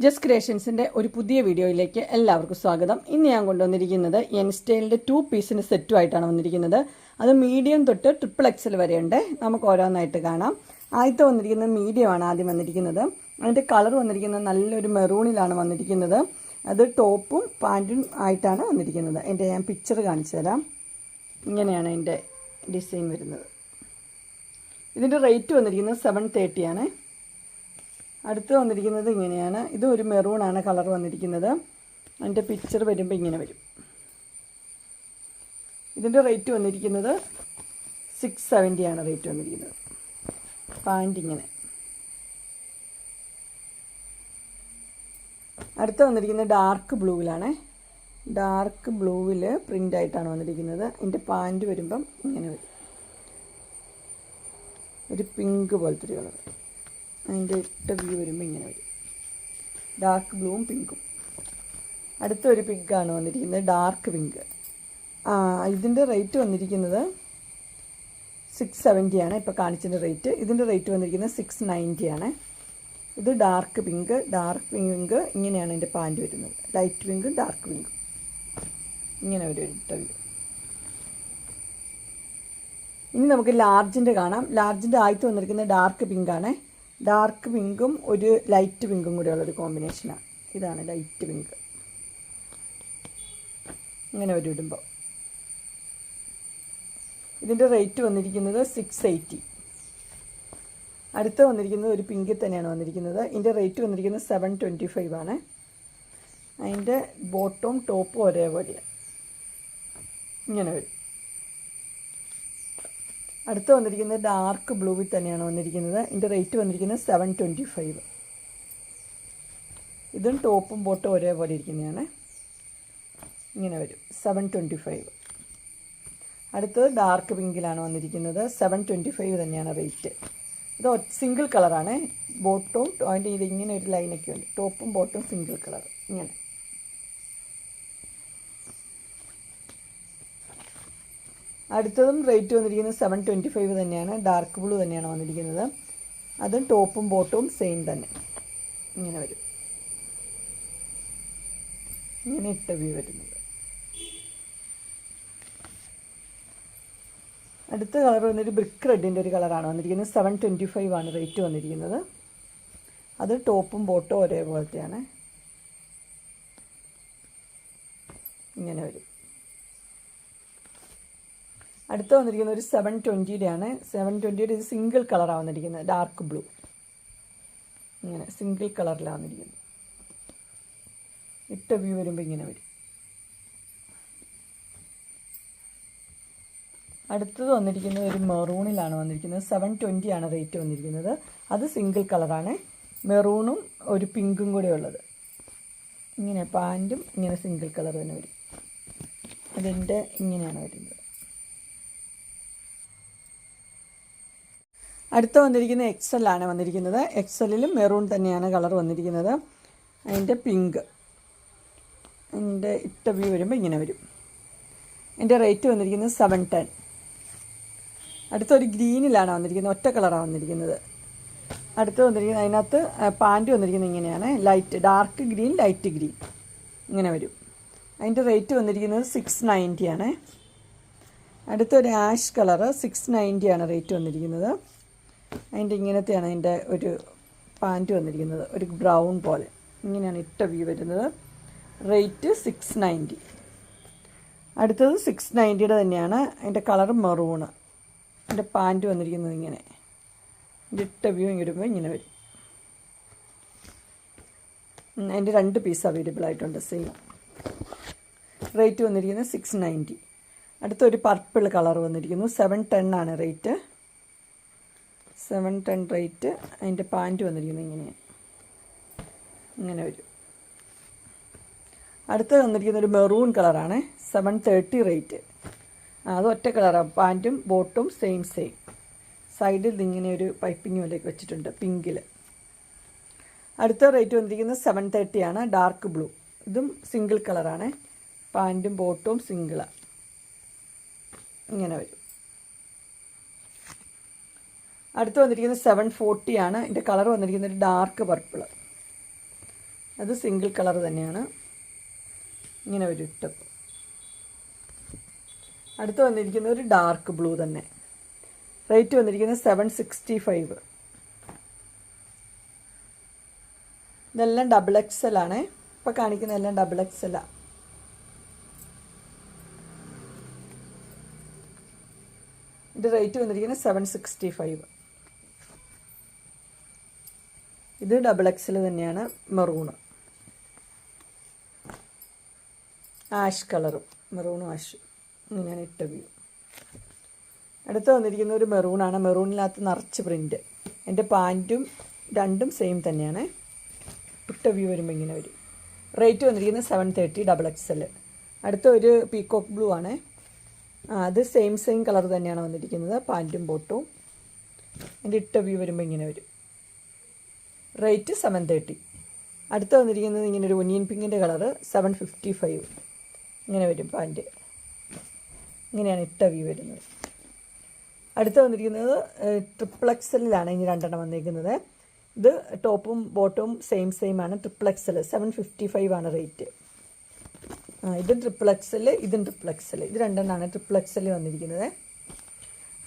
Just ക്രിയേഷൻസിന്റെ ഒരു പുതിയ വീഡിയോയിലേക്ക് എല്ലാവർക്കും സ്വാഗതം. ഇന്ന് ഞാൻ കൊണ്ടുവന്നിരിക്കുന്നത് എൻ സ്റ്റൈലിന്റെ ടു പീസിന് സെറ്റുമായിട്ടാണ് വന്നിരിക്കുന്നത്. അത് മീഡിയം തൊട്ട് ട്രിപ്പിൾ എക്സൽ വരെയുണ്ട്. നമുക്ക് ഓരോന്നായിട്ട് കാണാം. ആദ്യത്തെ വന്നിരിക്കുന്നത് മീഡിയമാണ് ആദ്യം വന്നിരിക്കുന്നത്. അതിന്റെ കളർ വന്നിരിക്കുന്നത് നല്ലൊരു മെറൂണിലാണ് വന്നിരിക്കുന്നത്. അത് ടോപ്പും പാന്റും ആയിട്ടാണ് വന്നിരിക്കുന്നത്. എന്റെ ഞാൻ പിക്ചർ കാണിച്ചു തരാം. ഇങ്ങനെയാണ് എന്റെ ഡിസൈൻ വരുന്നത്. ഇതിന്റെ റേറ്റ് വന്നിരിക്കുന്നത് സെവൻ തേർട്ടിയാണ് അടുത്ത് വന്നിരിക്കുന്നത് ഇങ്ങനെയാണ്. ഇത് ഒരു മെറൂണാണ് കളർ വന്നിരിക്കുന്നത്. അതിന്റെ പിക്ചർ വരുമ്പോൾ ഇങ്ങനെ വരും. ഇതിന്റെ റേറ്റ് വന്നിരിക്കുന്നത് സിക്സ് സെവന്റിയാണ് റേറ്റ് വന്നിരിക്കുന്നത്. പാന്റ് ഇങ്ങനെ. അടുത്ത് വന്നിരിക്കുന്നത് ഡാർക്ക് ബ്ലൂവിലാണ് ഡാർക്ക് ബ്ലൂവിൽ പ്രിന്റ് ആയിട്ടാണ് വന്നിരിക്കുന്നത്. അതിന്റെ പാന്റ് വരുമ്പം ഇങ്ങനെ വരും. ഒരു പിങ്ക് പോലത്തെ ഒരു കളർ അതിന്റെ ഇട്ട വ്യൂ വരുമ്പോൾ ഇങ്ങനെ വരും. ഡാർക്ക് ബ്ലൂവും പിങ്കും അടുത്തൊരു പിങ്കാണ് വന്നിരിക്കുന്നത് ഡാർക്ക് പിങ്ക് ആ ഇതിന്റെ റേറ്റ് വന്നിരിക്കുന്നത് സിക്സ് സെവന്റിയാണ് ഇപ്പോൾ കാണിച്ചതിന്റെ റേറ്റ് ഇതിന്റെ റേറ്റ് വന്നിരിക്കുന്നത് സിക്സ് നയന്റിയാണ് ഇത് ഡാർക്ക് പിങ്ക് ഡാർക്ക് പിങ്ക് ഇങ്ങനെയാണ് എന്റെ പാന്റ് വരുന്നത്. ലൈറ്റ് പിങ്ക് ഡാർക്ക് പിങ്ക് ഇങ്ങനെ ഒരു ഇട്ട ഇനി നമുക്ക് ലാർജിന്റെ കാണാം. ലാർജിന്റെ ആയിട്ട് വന്നിരിക്കുന്നത് ഡാർക്ക് പിങ്കാണ് ഡാർക്ക് പിങ്കും ഒരു ലൈറ്റ് പിങ്കും കൂടെയുള്ള ഒരു കോമ്പിനേഷനാണ് ഇതാണ് ലൈറ്റ് പിങ്ക് ഇങ്ങനെ ഒരു ഇടുമ്പോൾ ഇതിന്റെ റേറ്റ് വന്നിരിക്കുന്നത് സിക്സ് എയ്റ്റി അടുത്ത വന്നിരിക്കുന്നത് ഒരു പിങ്കിൽ തന്നെയാണ് വന്നിരിക്കുന്നത്. ഇതിന്റെ റേറ്റ് വന്നിരിക്കുന്നത് സെവൻ ട്വന്റി ഫൈവ് ആണ്. അതിന്റെ ബോട്ടവും ടോപ്പും ഒരേപോലെയാണ് ഇങ്ങനെ വരും. അടുത്ത് വന്നിരിക്കുന്നത് ഡാർക്ക് ബ്ലൂവിൽ തന്നെയാണ് വന്നിരിക്കുന്നത്. ഇതിന്റെ റേറ്റ് വന്നിരിക്കുന്നത് സെവൻ ട്വന്റി ഫൈവ് ഇതും ടോപ്പും ബോട്ടും ഒരേപോലെ ഇരിക്കുന്നതാണ്. ഇങ്ങനെ വരും. സെവൻ ട്വന്റി ഫൈവ് അടുത്തത് ഡാർക്ക് പിങ്കിലാണ് വന്നിരിക്കുന്നത്. സെവൻ ട്വന്റി ഫൈവ് തന്നെയാണ് റേറ്റ് ഇത് സിംഗിൾ കളറാണ് ബോട്ടും അതിന്റെ ഇത് ഇങ്ങനെ ഒരു ലൈനൊക്കെ ഉണ്ട്. ടോപ്പും ബോട്ടും സിംഗിൾ കളർ ഇങ്ങനെ. അടുത്തതും റേറ്റ് വന്നിരിക്കുന്നത് സെവൻ ട്വന്റി ഫൈവ് തന്നെയാണ്. ഡാർക്ക് ബ്ലൂ തന്നെയാണ് വന്നിരിക്കുന്നത്. അതും ടോപ്പും ബോട്ടവും സെയിം തന്നെ. ഇങ്ങനെ വരും. ഇങ്ങനെ ഇട്ട വ്യൂ വരുന്നത് അടുത്ത കളർ വന്നിട്ട് ബ്രിക്ക് റെഡിന്റെ ഒരു കളറാണ് വന്നിരിക്കുന്നത്. സെവൻ ട്വന്റി ഫൈവ് ആണ് റേറ്റ് വന്നിരിക്കുന്നത്. അത് ടോപ്പും ബോട്ടും ഒരേപോലത്തെയാണ്. ഇങ്ങനെ വരും. അടുത്ത് വന്നിരിക്കുന്ന ഒരു സെവൻ ട്വന്റിയുടെ ആണ്. സെവൻ ട്വന്റിയുടെ ഇത് സിംഗിൾ കളറാണ് വന്നിരിക്കുന്നത്. ഡാർക്ക് ബ്ലൂ ഇങ്ങനെ സിംഗിൾ കളറിലാണ് വന്നിരിക്കുന്നത്. ഇട്ട വ്യൂ വരുമ്പോൾ ഇങ്ങനെ വരും. അടുത്തത് വന്നിരിക്കുന്നത് ഒരു മെറൂണിലാണ് വന്നിരിക്കുന്നത്. സെവൻ ആണ് റേറ്റ് വന്നിരിക്കുന്നത്. അത് സിംഗിൾ കളറാണ് മെറൂണും ഒരു പിങ്കും കൂടെ ഉള്ളത്. ഇങ്ങനെ പാന്റും ഇങ്ങനെ സിംഗിൾ കളർ തന്നെ വരും. അതിന്റെ ഇങ്ങനെയാണ് വരുന്നത്. അടുത്ത വന്നിരിക്കുന്നത് എക്സലാണ് വന്നിരിക്കുന്നത്. എക്സലിലും മെറൂൺ തന്നെയാണ് കളർ വന്നിരിക്കുന്നത്. അതിന്റെ പിങ്ക്. അതിന്റെ ഇട്ട വ്യൂ വരുമ്പോൾ ഇങ്ങനെ വരും. എന്റെ റേറ്റ് വന്നിരിക്കുന്നത് സെവൻ ടെൻ അടുത്തൊരു ഗ്രീനിലാണ് വന്നിരിക്കുന്നത്. ഒറ്റ കളറാണ് വന്നിരിക്കുന്നത്. അടുത്ത് വന്നിരിക്കുന്നത് അതിനകത്ത് പാന്റ് വന്നിരിക്കുന്നത് ഇങ്ങനെയാണ്. Light dark green light green ഇങ്ങനെ വരും. അതിന്റെ റേറ്റ് വന്നിരിക്കുന്നത് സിക്സ് നയന്റി ആണ്. അടുത്തൊരു ആഷ് കളറ് സിക്സ് നയന്റി ആണ് റേറ്റ് വന്നിരിക്കുന്നത്. അതിന്റെ ഇങ്ങനത്തെയാണ് അതിന്റെ ഒരു പാന്റ് വന്നിരിക്കുന്നത്. ഒരു ബ്രൗൺ പോലെ. ഇങ്ങനെയാണ് ഇട്ട വ്യൂ വരുന്നത്. റേറ്റ് സിക്സ് നയന്റി അടുത്തത് സിക്സ് നയന്റിയുടെ തന്നെയാണ്. അതിന്റെ കളർ മെറൂണ് അതിന്റെ പാന്റ് വന്നിരിക്കുന്നത് ഇങ്ങനെ. ഇട്ട വ്യൂ ഇടുമ്പോൾ ഇങ്ങനെ വരും. അതിന്റെ രണ്ട് പീസ് അവൈലബിൾ ആയിട്ടുണ്ട്. സെയിം റേറ്റ് വന്നിരിക്കുന്നത് സിക്സ് നയന്റി അടുത്തൊരു പർപ്പിൾ കളർ വന്നിരിക്കുന്നു. സെവൻ ടെൻ ആണ് റേറ്റ് സെവൻ ടെൻ റേറ്റ് അതിന്റെ പാന്റ് വന്നിരിക്കുന്നത് ഇങ്ങനെയാണ് ഇങ്ങനെ വരും. അടുത്ത് വന്നിരിക്കുന്ന ഒരു മെറൂൺ കളറാണ് സെവൻ തേർട്ടി റേറ്റ് അത് ഒറ്റ കളറാണ് പാന്റും ബോട്ടും സെയിം സെയിം സൈഡിൽ ഇങ്ങനെ ഒരു പൈപ്പിംഗ് പോലെയൊക്കെ വെച്ചിട്ടുണ്ട് പിങ്കിൽ അടുത്ത റേറ്റ് വന്നിരിക്കുന്നത് സെവൻ തേർട്ടിയാണ് ഡാർക്ക് ബ്ലൂ ഇതും സിംഗിൾ കളറാണ് പാന്റും ബോട്ടും സിംഗിളാണ് ഇങ്ങനെ വരും. അടുത്ത് വന്നിരിക്കുന്നത് സെവൻ ഫോർട്ടി ആണ്. ഇതിന്റെ കളർ വന്നിരിക്കുന്നത് ഒരു ഡാർക്ക് പർപ്പിൾ അത് സിംഗിൾ കളർ തന്നെയാണ്. ഇങ്ങനെ ഒരു ടപ്പ് അടുത്ത് വന്നിരിക്കുന്നത് ഒരു ഡാർക്ക് ബ്ലൂ തന്നെ. റേറ്റ് വന്നിരിക്കുന്നത് സെവൻ സിക്സ്റ്റി ഫൈവ് ഇതെല്ലാം ഡബിൾ എക്സൽ ആണ്. ഇപ്പോൾ കാണിക്കുന്ന എല്ലാം ഡബിൾ എക്സ് എൽ ആണ് ഇതിന്റെ റേറ്റ് വന്നിരിക്കുന്നത് സെവൻ സിക്സ്റ്റി ഫൈവ് ഇത് ഡബിൾ എക്സൽ തന്നെയാണ് മെറൂണ് ആഷ് കളറും മെറൂണും ആഷ് ഇങ്ങനെയാണ് ഇട്ട വ്യൂ അടുത്ത് വന്നിരിക്കുന്ന ഒരു മെറൂണാണ് മെറൂണിനകത്ത് നിറച്ച് പ്രിന്റ് എന്റെ പാന്റും രണ്ടും സെയിം തന്നെയാണ്. ഇട്ട വ്യൂ വരുമ്പോൾ ഇങ്ങനെ വരും. റേറ്റ് വന്നിരിക്കുന്നത് seven thirty double X L അടുത്ത ഒരു പീക്കോക്ക് ബ്ലൂ ആണ്. അത് സെയിം സെയിം കളർ തന്നെയാണ് വന്നിരിക്കുന്നത്. പാന്റും ബോട്ടും എന്റെ ഇട്ട വ്യൂ വരുമ്പോൾ ഇങ്ങനെ വരും. റേറ്റ് സെവൻ തേർട്ടി അടുത്ത് വന്നിരിക്കുന്നത് ഇങ്ങനെ ഒരു ഒനിയൻ പിങ്കിന്റെ കളറ് സെവൻ ഫിഫ്റ്റി ഫൈവ് ഇങ്ങനെ വരും പാന്റ് ഇങ്ങനെയാണ് ഇട്ട വ്യൂ വരുന്നത്. അടുത്ത് വന്നിരിക്കുന്നത് ട്രിപ്പിൾ എക്സലിലാണ് ഇനി രണ്ടെണ്ണം വന്നിരിക്കുന്നത് ഇത് ടോപ്പും ബോട്ടവും സെയിം സെയിം ആണ്. Triple XL seven fifty five ആണ് റേറ്റ്. ഇതും ട്രിപ്പിൾ എക്സൽ ഇതും ട്രിപ്പിൾ എക്സൽ ഇത് രണ്ടെണ്ണമാണ് ട്രിപ്പിൾ എക്സൽ വന്നിരിക്കുന്നത്.